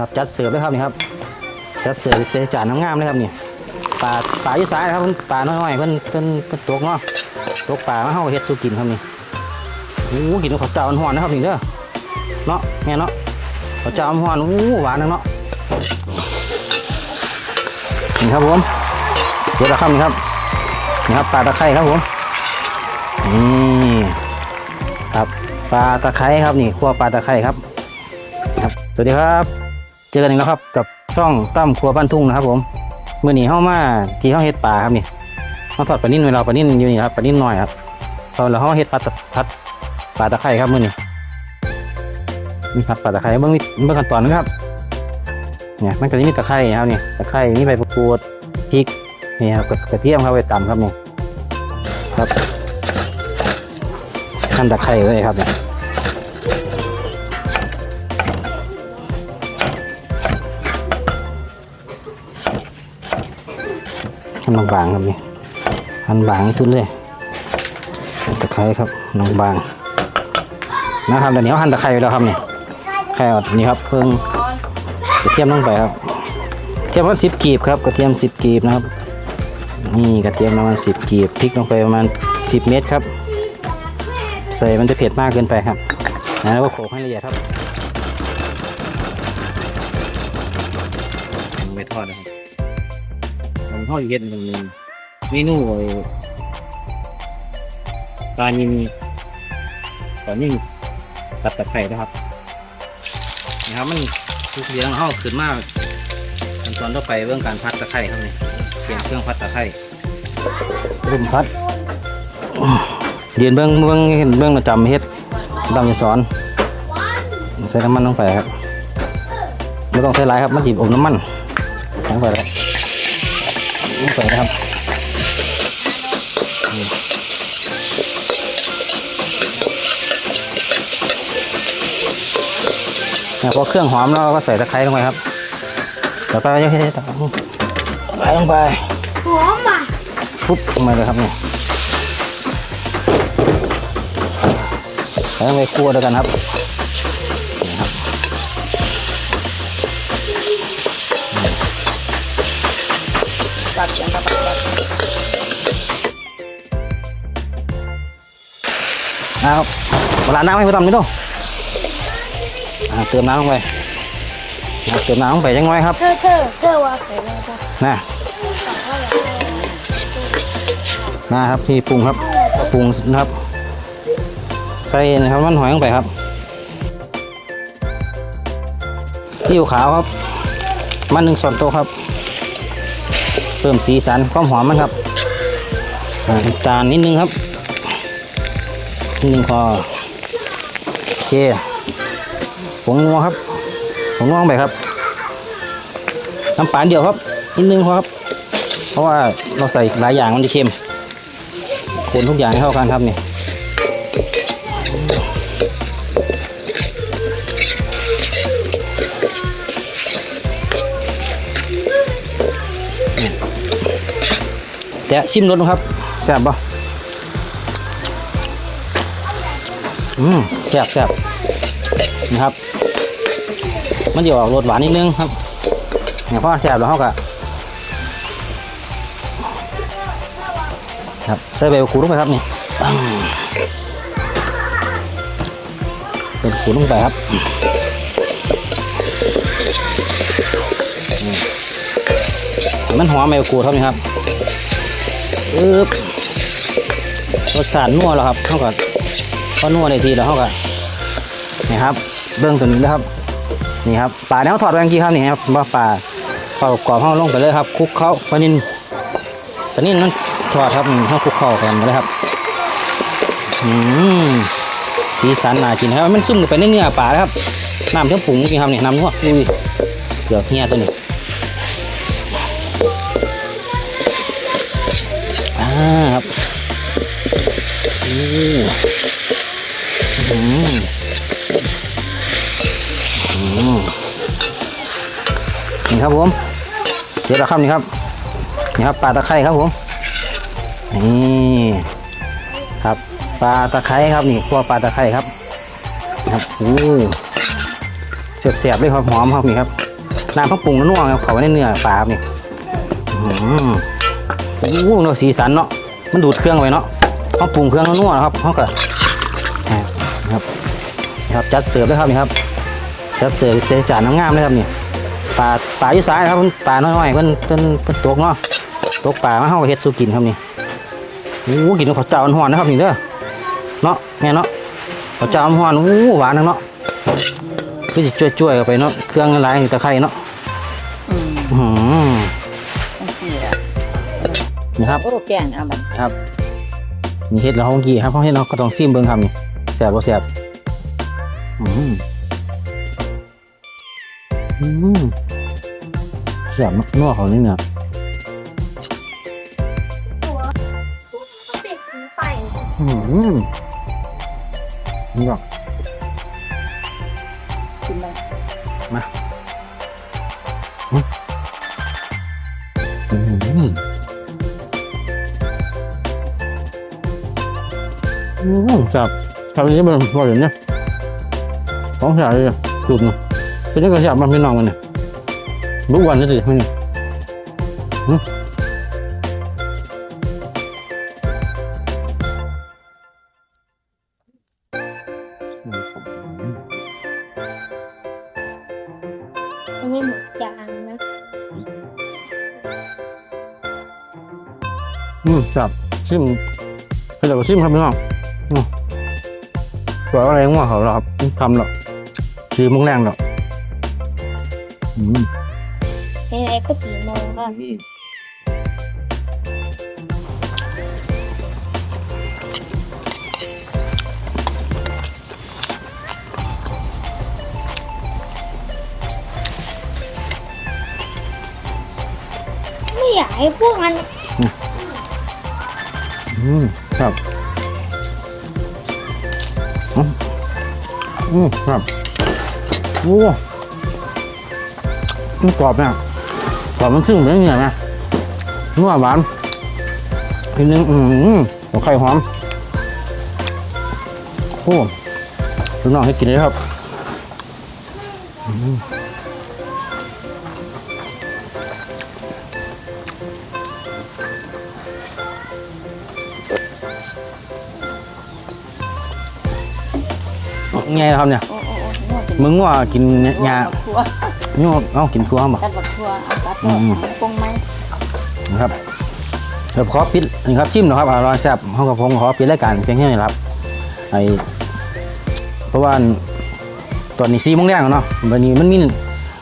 ครับจัดเสิร์ฟเลยครับนี่ครับจัดเสิร์ฟเจจานน้ำงามเลยครับนี่ปลาปลาอยู่สายนะครับเพิ่นปลาน้อยๆเพิ่นเพิ่นเพิ่นตกเนาะตกปลามาเฮาเฮ็ดสู่กินครับนี่โอ้กินกับข้าวเจ้าหอนนะครับนี่เด้อเนาะแม่เนาะข้าวเจ้าหอนโอ้หวานนะเนาะนี่ครับผมเดี๋ยวเราครับนี่ครับนี่ครับปลาตะไคร้ครับผมนี่ครับปลาตะไคร้ครับนี่คั่วปลาตะไคร้ครับ ครับ สวัสดีครับ จอกันอีกแล้วครับกับช่องตั้มครัวบ้านทุ่งนะครับ ผมเมื่อนี้เข้ามาที่ห้องเฮ็ดปลาครับนี่เขาทอดปลานิ่นเวลาปลานิ่นอยู่นี่ครับปลานิ่นหน้อยครับตอนเราห้องเฮ็ดปลาตะพัดปลาตะไคร้ครับเมื่อนี้นี่ครับปลาตะไคร้เบื้องนี้เบื้องขั้นตอนนะครับเนี่ยมันก็จะมีตะไคร้ครับนี่ตะไคร้มีใบมะกรูดพริกนี่ครับกระเทียมครับไว้ตำครับนี่ครับขั้นตะไคร้ไว้ครับเนี่ย หั่นบางๆครับนี่หั่นบางสุดเลยตะไคร้ครับน้องบางนะครับเดี๋ยวนี้เขาหั่นตะไคร้ไปแล้วครับนี่ไข่อดนี่ครับเพิ่งกระเทียมลงไปครับกระเทียมประมาณสิบกีบครับกระเทียมสิบกีบนะครับนี่กระเทียมประมาณสิบกีบพริกลงไปประมาณสิบเม็ดครับ ใส่มันจะเผ็ดมากเกินไปครับแล้วก็โขลกให้ละเอียดครับไม่ทอดนะครับ ผมทอดเย็นตรงนึงเมนูไอ้ปลานิลปลานิ่ตัดตะไคร้นะครับนะครับมันทุกเลี้ยงเขาขึ้นมากขั้นตอนต่อไปเรื่องการพัดตะไคร้ครับนี่เปลี่ยนเครื่องพัดตะไคร้รุ่มพัดเรียนเบื้องเบื้องเห็นเบื้องประจำเฮ็ดดำยาสอน ใส่น้ำมันลงไปครับไม่ต้องใส่หลายครับมันจีบอมน้ำมันลงไปแล้ว นี่สวยนะครับเนี่ยพอเครื่องหอมแล้วเราก็ใส่ตะไคร้ลงไปครับ แล้วก็จะให้ตะไคร้ลงไป หอมอะฟุบลงไปเลยครับนี่แล้วไปคั่วด้วยกันครับนี่ครับ ตัดยังกระตัดตัดเอาครับเวลาน้ำให้พ่อตำนี่ดูอ่าเติมน้ำลงไปอ่าเติมน้ำลงไปยังไงครับเธอเธอเธอว่าใส่เลยค่ะนะนะครับที่ปรุงครับปรุงนะครับ ใส่นะครับมันหอยลงไปครับที่อยู่ขาวครับ มันหนึ่งส่วนโตะครับเพิ่มสีสันความหอมมันครับอ่าน้ำตาลนิดนึงครับนิดนึงพอโอเคผงนัวครับผงนัวไปครับน้ำปลาเดียวครับ นิดนึงพอครับ เพราะว่าเราใส่หลายอย่างมันจะเค็มคนทุกอย่างให้เข้ากันครับเนี่ย แต่ชิมรสดูครับแซ่บปะอืมแซ่บแซ่บนะครับ มันจะออกรสหวานนิดนึงครับเนี่ยพอแซ่บแล้วเขาก็ครับใส่ใบมะกรูดลงไปครับนี่ปังใส่ใบมะกรูดลงไปครับนี่ให้มันหอมใบมะกรูดครับนี่ครับ อึ๊บรสชาตินัวแล้วครับเขาก็พอนัวในทีแล้วเขาก็นี่ครับเบื้องตัวนี้แล้วครับนี่ครับปลาแนวถอดแรงกี้ครับนี่ครับว่าปลาปลากรอบห้องลงไปเลยครับคลุกเขาปลานินปลานินนั่นทอดครับห้องคลุกเข้ากันเลยครับอืมสีสันน่ากินครับมันซุ่มไปในเนื้อปลาแล้วครับน้ำเชื่อมปรุงจริงครับนี่น้ำนัวอุ้ยเกือบเฮียตัวนี้ ครับอืมอืมนี่ครับผมเดี๋ยวเราครับนี่ครับนี่ครับปลาตะไคร้ครับผมนี่ครับปลาตะไคร้ครับนี่พวกปลาตะไคร้ครับครับโอ้เสียบๆเลยครับหอมครับนี่ครับน้ำข้าวปรุงนัวๆครับเขาไว้ในเนื้อปลาครับนี่อื้อหือ โอ้โหเนื้อสีสันเนาะมันดูดเครื่องไว้เนาะข้าวปรุงเครื่องนัวๆนะครับเขาก็นะครับนะครับจัดเสิร์ฟเลยครับนี่ครับจัดเสิร์ฟเจจานงามๆเลยครับนี่ปลาปลาอยู่ซ้ายนะครับปลาน้อยๆเพิ่นเพิ่นเพิ่นตกเนาะตกปลามาเฮาก็เฮ็ดสู่กินครับนี่โอ้โหกินกับข้าวเจ้าอ่อนๆนะครับนี่เด้อเนาะแม่เนาะข้าวเจ้าอ่อนๆโอ้โหหวานนักเนาะก็จะช่วยๆกันไปเนาะเครื่องละลายตะไคร้เนาะอืมอื้อหือจังซี่ล่ะ นะครับโอ้แกงเอาบัดนะครับมีเห็ดแล้วห้องกี้ครับห้องเห็ดเราก็ต้องซิมเบิ้งครับนี่แสบบ่แสบอืมอืมแสบนัวเขานี่เนื้อหัวปิดไปอืมนี่บอกกินไปมาอืม อืมอืมแสบแสบอันนี้มันพออยู่เนี่ยของแสบเลยอะสุดเนาะเป็นยังไงแสบมันพี่น้องมันเนี่ยรู้วันจะสิไม่เนี่ยหึอันนี้หมูจางนะอืมจับซิมเพื่อนก็ซิมครับพี่น้อง อืมสวยอะไรง่วงเขาหรอครับทำหรอกชีมึงแรงหรอกอืมอะไรก็สีโมงก็ไม่อยากให้พวกมัน อืม ครับ อืมครับโอ้มันกรอบเนี่ยกรอบมันซึ่งเป็นยังไงนะนัวหวานอีกนึงอืมหัวไข่หอมโอ้ลูกน้องให้กินเลยครับ ไงครับเนี่ยโอ้โอ้โอ้นัวกินมึงว่ากินหญ้าบักทั่วโยกเอากินตัวมากัดบักทั่วเอากัดอืมปรุงไหมนะครับเดี๋ยวขอปิดนี่ครับชิมนะครับอร่อยแซ่บห้องกับผมขอปิดรายการเพียงแค่นี้ครับไอเพราะว่าตอนนี้ซีโมงแรงแล้วเนาะวันนี้มันมี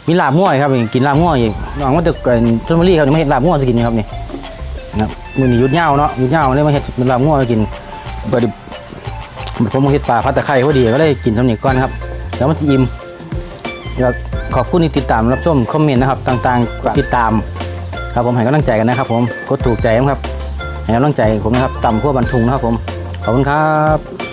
มีลาบง่วยครับกินลาบง่วยอีกน้องว่าจะเกินชลบุรีครับนี่มาเห็ดลาบง่วยจะกินนี่ครับนี่นะครับมือนี้หยุดเหย้าเนาะหยุดเหย้าเลยมาเห็ดลาบง่วยกินเปิด ผมเห็ดปลาพัดตะไคร้พอดีก็เลยกินสำเนียก่อนครับแล้วมันจะอิ่มขอบคุณที่ติดตามรับชมคอมเมนต์นะครับต่างๆติดตาม ครับผมให้กำลังใจกันนะครับ ผมกดถูกใจนะครับให้กำลังใจผมนะครับต่ำขั้วบรรทุงนะครับผมขอบคุณครับ